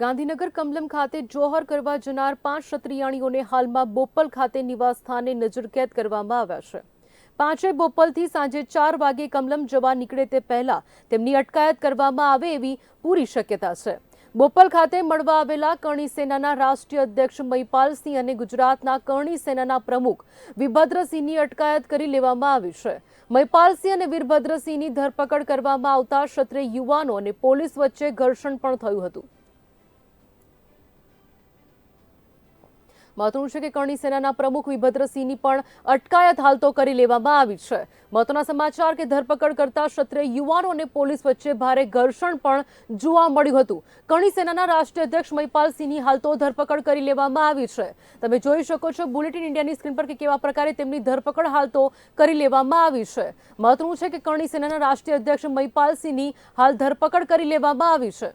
ગાંધીનગર કમલમ ખાતે જોહર કરવા જનાર પાંચ ક્ષત્રિયાણીઓને હાલમાં બોપલ ખાતે નિવાસ સ્થાને નજરકેદ કરવામાં આવ્યા છે. પાંચે બોપલથી સાંજે ચાર વાગે કમલમ જવા નીકળે તે પહેલા તેમની અટકાયત કરવામાં આવે એવી પૂરી શક્યતા છે. બોપલ ખાતે મળવા આવેલા કરણી સેનાના રાષ્ટ્રીય અધ્યક્ષ મહિપાલસિંહ અને ગુજરાતના કરણી સેનાના પ્રમુખ વીરભદ્રસિંહની અટકાયત કરી લેવામાં આવી છે. મહિપાલસિંહ અને વીરભદ્રસિંહની ધરપકડ કરવામાં આવતા ક્ષત્રિય યુવાનો અને પોલીસ વચ્ચે ઘર્ષણ પણ થયું હતું. મહત્વનું છે કે કરણી સેનાના પ્રમુખ વિભદ્રસિંહની પણ અટકાયત હાલ તો કરી લેવામાં આવી છે. મહત્વના સમાચાર કે ધરપકડ કરતા ક્ષત્રિય યુવાનો અને પોલીસ વચ્ચે ભારે ઘર્ષણ પણ જોવા મળ્યું હતું. કરણી સેનાના રાષ્ટ્રીય અધ્યક્ષ મહિપાલસિંહની હાલ તો ધરપકડ કરી લેવામાં આવી છે. તમે જોઈ શકો છો બુલેટિન ઇન્ડિયાની સ્ક્રીન પર કે કેવા પ્રકારે તેમની ધરપકડ હાલ તો કરી લેવામાં આવી છે. મહત્વનું છે કે કરણી સેનાના રાષ્ટ્રીય અધ્યક્ષ મહિપાલસિંહની હાલ ધરપકડ કરી લેવામાં આવી છે.